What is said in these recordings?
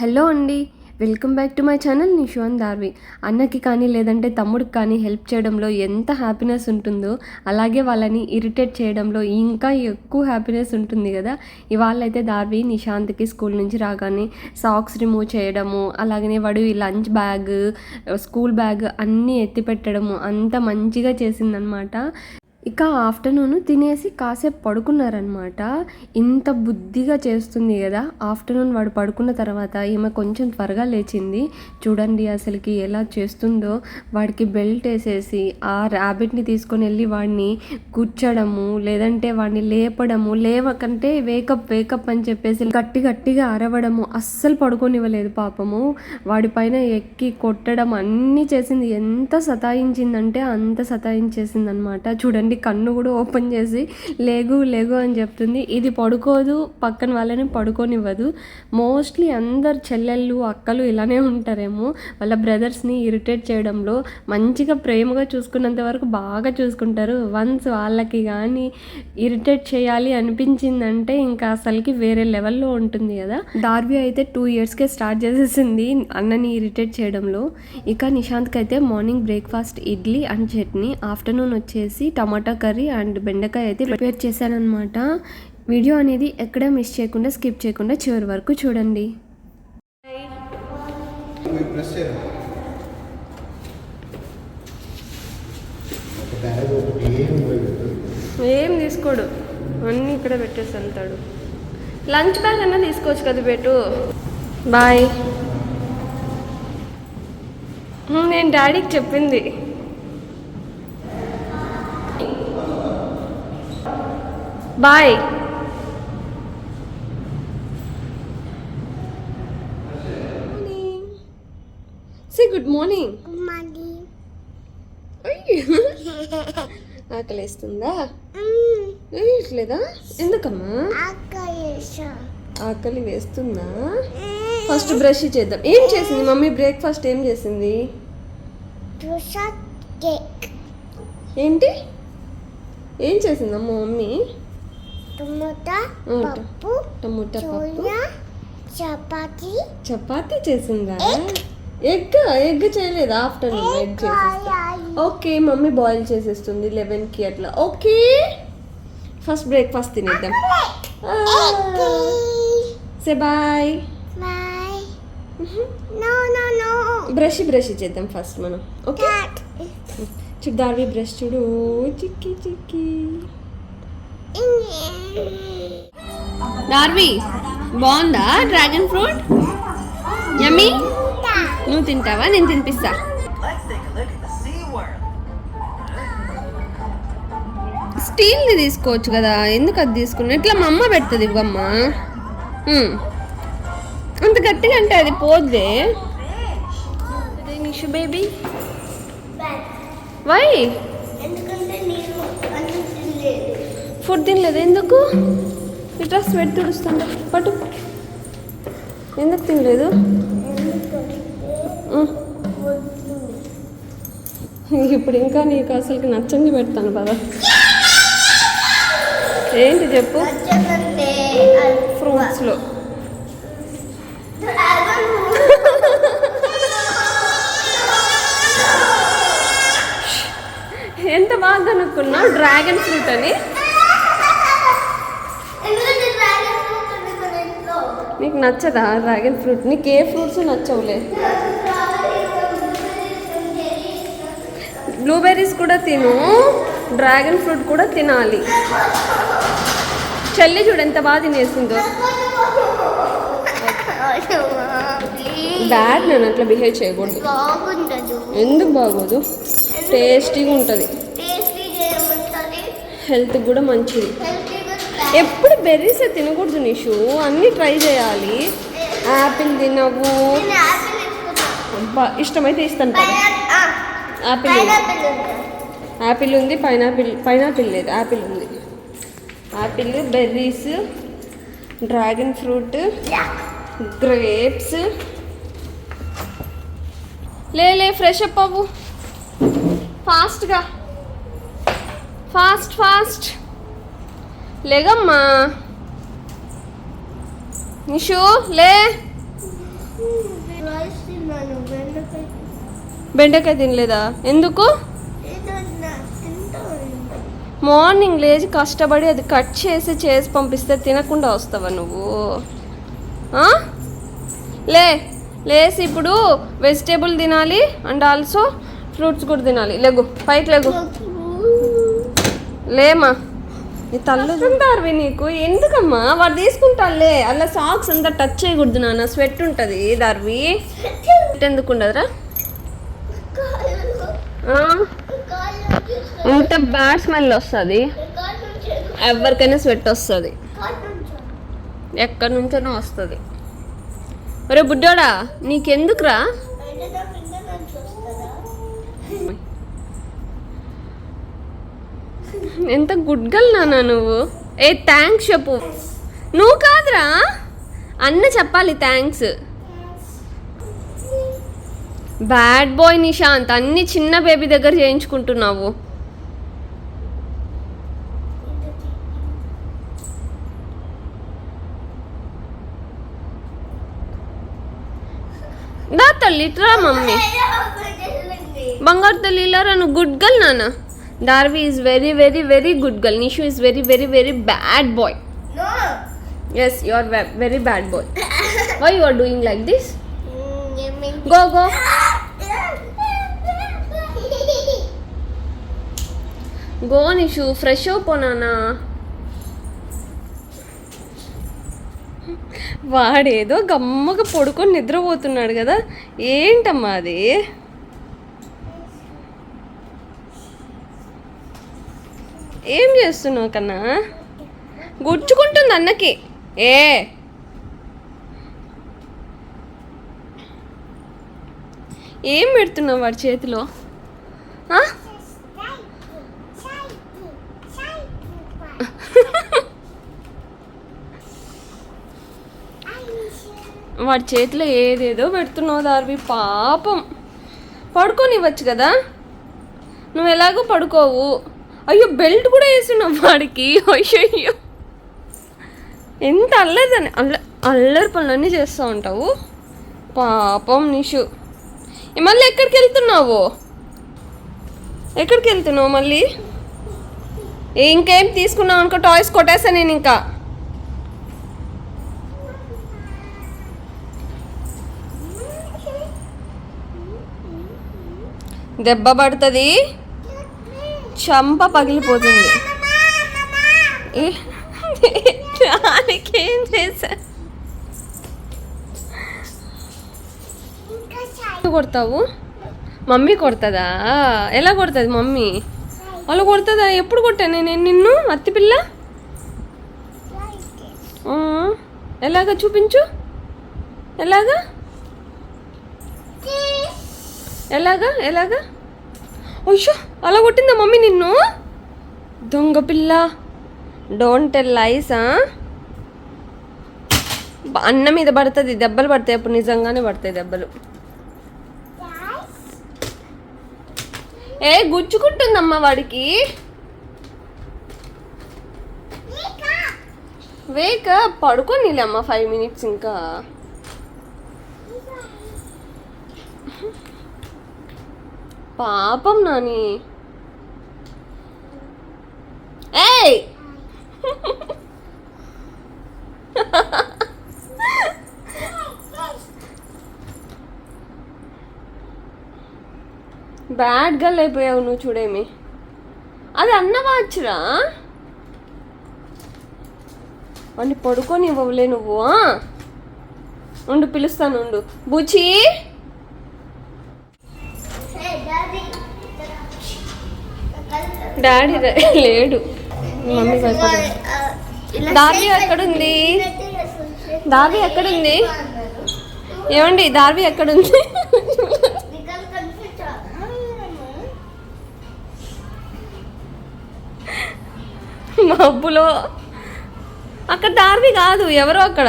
Hello అండి. Welcome back to my channel Nishon Darvi. అన్నకి కానీ లేదంటే తమ్ముడికి కానీ హెల్ప్ చేయడంలో ఎంత హ్యాపీనెస్ ఉంటుందో అలాగే వాళ్ళని ఇరిటేట్ చేయడంలో ఇంకా ఎక్కువ హ్యాపీనెస్ ఉంటుంది కదా. ఇవాళ అయితే దార్వి నిశాంత్కి స్కూల్ నుంచి రాగానే సాక్స్ రిమూవ్ చేయడము అలాగనే వాడు ఈ లంచ్ బ్యాగ్ స్కూల్ బ్యాగ్ అన్నీ ఎత్తి పెట్టడము అంత మంచిగా చేసిందనమాట ఇక ఆఫ్టర్నూన్ తినేసి కాసేపు పడుకున్నారనమాట ఇంత బుద్ధిగా చేస్తుంది కదా. ఆఫ్టర్నూన్ వాడు పడుకున్న తర్వాత ఈమె కొంచెం త్వరగా లేచింది. చూడండి అసలుకి ఎలా చేస్తుందో. వాడికి బెల్ట్ వేసేసి ఆ ర్యాబిట్ని తీసుకొని వెళ్ళి వాడిని కూర్చడము లేదంటే వాడిని లేపడము లేవకంటే వేకప్ వేకప్ అని చెప్పేసి గట్టి గట్టిగా అరవడము అస్సలు పడుకోనివ్వలేదు పాపము. వాడిపైన ఎక్కి కొట్టడం అన్నీ చేసింది. ఎంత సతాయించిందంటే అంత సతాయించేసింది అనమాట చూడండి కన్ను కూడా ఓపెన్ చేసి లేగు లేగు అని చెప్తుంది. ఇది పడుకోదు పక్కన వాళ్ళని పడుకోనివ్వదు. మోస్ట్లీ అందరు చెల్లెళ్ళు అక్కలు ఇలానే ఉంటారేమో. వాళ్ళ బ్రదర్స్ని ఇరిటేట్ చేయడంలో మంచిగా ప్రేమగా చూసుకున్నంత వరకు బాగా చూసుకుంటారు. వన్స్ వాళ్ళకి కానీ ఇరిటేట్ చేయాలి అనిపించిందంటే ఇంకా అసలుకి వేరే లెవెల్లో ఉంటుంది కదా. డార్బీ అయితే టూ ఇయర్స్కే స్టార్ట్ చేసేసింది అన్నని ఇరిటేట్ చేయడంలో. ఇక నిశాంత్కి అయితే morning breakfast idli and chutney afternoon వచ్చేసి టమాటా కర్రీ అండ్ బెండకాయ అయితే ప్రిపేర్ చేశానమాట వీడియో అనేది ఎక్కడ మిస్ చేయకుండా స్కిప్ చేయకుండా చివరి వరకు చూడండి. ఏం తీసుకోడు. అన్నీ ఇక్కడ పెట్టేసి వెళ్తాడు. లంచ్ బ్యాగ్ అన్నా తీసుకోవచ్చు కదా బెటు. బాయ్. నేను డాడీకి చెప్పింది. Bye. See good morning. ఆకలిస్తుందా? Mm. వేయట్లేదా ఎందుకమ్మా. ఆకలి వేస్తుందా? ఫస్ట్ బ్రష్ చేద్దాం. ఏం చేసింది? మమ్మీ బ్రేక్ఫాస్ట్ ఏం చేసింది. ఏంటి? ఏం చేసిందమ్మా మమ్మీ? Mm. Papu. టమోటా పప్పు. Chapati. చపాతీ. చేసిందా? ఎగ్ ఎగ్ చేయలేదు. ఆఫ్టర్నూన్ ఎగ్ చేసేస్తా. ఓకే మమ్మీ బాయిల్ చేసేస్తుంది లెవెన్కి అట్లా. ఓకే ఫస్ట్ బ్రేక్ఫాస్ట్ తినేద్దాం. Say bye. బ్రష్ బ్రష్ చేద్దాం ఫస్ట్ మనం. Okay Cat. చూడు దార్వి బ్రష్ చూడు. చిక్కి చిక్కి దార్వి బాగుందా డ్రాగన్ ఫ్రూట్? యమ్మీ నువ్వు తింటావా? నేను తినిపిస్తా. స్టీల్ది తీసుకోవచ్చు కదా ఎందుకు అది తీసుకున్నా ఇట్లా మా అమ్మ పెడుతుంది ఇవ్వమ్మా. అంత గట్టిగా అంటే అది పోద్దే. నిషు బేబీ వై ఎందుకంటే నేను అన్నం తినలేదు ఫుడ్ తినలేదు. ఎందుకు? ఇట్లా స్వెట్ తుడుస్తుండ. పట్టు. ఎందుకు తినలేదు. ఇప్పుడు ఇంకా నీకు అసలుకి నచ్చంది పెడతాను పదా. ఏంటి చెప్పు? ఫ్రూట్స్లో. ఎంత బాగా కనుక్కున్నావు? డ్రాగన్ ఫ్రూట్ అని ఎందుకంటే డ్రాగన్ ఫ్రూట్ ఉంది మన ఇంట్లో నీకు నచ్చదా డ్రాగన్ ఫ్రూట్? నీకు ఏ ఫ్రూట్స్ నచ్చవులే? బ్లూబెర్రీస్ కూడా తిను డ్రాగన్ ఫ్రూట్ కూడా తినాలి. చెల్లి చూడు ఎంత బాగా తినేసిందో. బ్యాడ్ నేను అట్లా బిహేవ్ చేయకూడదు. ఎందుకు బాగోదు? టేస్టీగా ఉంటుంది. హెల్త్కి కూడా మంచిది. ఎప్పుడు బెర్రీసే తినకూడదు నిషు. అన్నీ ట్రై చేయాలి. యాపిల్ తినవు ఇష్టమైతే ఇస్తాను యాపిల్ యాపిల్ ఉంది. పైనాపిల్ పైనాపిల్ లేదు యాపిల్ ఉంది. Apple berries dragon fruit grapes. లే లే ఫ్రెష్ అప్ అవ్వు. ఫాస్ట్గా. Fast fast. లేగమ్మా. నిషు లే. బెండకాయ తినలేదా? ఎందుకు? మార్నింగ్ లేచి కష్టపడి అది కట్ చేసి చేసి పంపిస్తే తినకుండా వస్తావా నువ్వు? లే లేసి ఇప్పుడు వెజిటేబుల్ తినాలి అండ్ ఆల్సో ఫ్రూట్స్ కూడా తినాలి. లెగు పైకి లెగు. లేమా? నీ తల్లు నీకు. ఎందుకమ్మా? వాడు తీసుకుంటాలే అలా సాక్స్ అంతా టచ్ చేయకూడదు నాన్న. స్వెట్ ఉంటుంది దార్వి. ఎందుకు ఉండదురా? ఇంత బ్యాడ్ స్మెల్ వస్తుంది. ఎవరికైనా స్వెట్ వస్తుంది. ఎక్కడి నుంచైనా వస్తుంది. ఒరే బుడ్డోడా నీకెందుకురా? ఎంత గుడ్ గర్ల్ నాన్న నువ్వు. ఏ థ్యాంక్స్ చెప్పు. నువ్వు కాదురా. అన్న చెప్పాలి థ్యాంక్స్ బ్యాడ్ బాయ్ నిశాంత్ అన్ని చిన్న బేబీ దగ్గర చేయించుకుంటున్నావు. దా తల్లి మమ్మీ. బంగారు తల్లి ఇలా నువ్వు గుడ్ గర్ల్ నాన్న Darvi is very very very good girl Nishu is very very very bad boy yes you are very bad boy why you are doing like this go go go Nishu fresh అయిపోనానా వాడేదో గమ్మగా పడుకొని నిద్రపోతున్నాడు కదా. ఏంటమ్మా అది? ఏం చేస్తున్నావు కన్నా? గుచ్చుకుంటుంది అన్నకి. ఏ? ఏం పెడుతున్నావు వాడి చేతిలో? ఆ? వాడి చేతిలో ఏదేదో పెడుతున్నావు దార్వి పాపం. పడుకోనివ్వచ్చు కదా? నువ్వు ఎలాగో పడుకోవు. అయ్యో బెల్ట్ కూడా వేస్తున్నావు వాడికి. అయ్యో అయ్యో ఎంత అల్లరిదని. అల్ల అల్లరి పనులన్నీ చేస్తూ ఉంటావు? పాపం నిషు. మళ్ళీ ఎక్కడికి వెళ్తున్నావు? ఎక్కడికి వెళ్తున్నావు మళ్ళీ? ఇంకేం తీసుకున్నావు అనుకో టాయ్స్ కొట్టేసా నేను ఇంకా. దెబ్బ పడుతుంది. చంప పగిలిపోతుంది. ఏ, దానికి ఏం చేశా కొడతావు? మమ్మీ కొడుతుందా? ఎలా కొడుతుంది మమ్మీ? వాళ్ళు కొడుతుందా? ఎప్పుడు కొట్టాను నేను? నిన్ను? అత్తి పిల్ల? ఎలాగా చూపించు? ఎలాగా? ఎలాగా? ఎలాగా? అయ్యో అలా కొట్టిందా మమ్మీ నిన్ను? దొంగ పిల్ల. డోంట్ టెల్ లైసా అన్న మీద పడుతుంది దెబ్బలు పడతాయి అప్పుడు నిజంగానే పడతాయి దెబ్బలు. ఏ గుచ్చుకుంటుందమ్మా వాడికి. వేక పడుకోనిలే అమ్మ ఫైవ్ మినిట్స్ ఇంకా. పాపం నాని. ఏయ్! బ్యాడ్ గర్ల్ అయిపోయావు నువ్వు చూడేమి. అది అన్నవాచురా వాడిని పడుకొని ఇవ్వలే నువ్వు ఉండు పిలుస్తాను ఉండు. బుచి! డాడీ లేడు. మమ్మీ భయపడింది. దావి ఎక్కడుంది? దావి ఎక్కడుంది? ఏమండి దావి ఎక్కడుంది? మబ్బులో. అక్కడ దార్వి కాదు ఎవరో అక్కడ.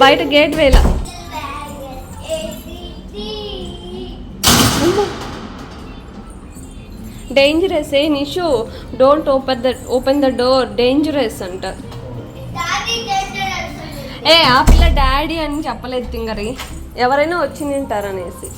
బయట గేట్ వేలా. Dangerous A Nishu don't open the open the door dangerous అంట. ఏ ఆ పిల్ల డాడీ అని చెప్పలేదు తింగరి. ఎవరైనా వచ్చి తింటారనేసి.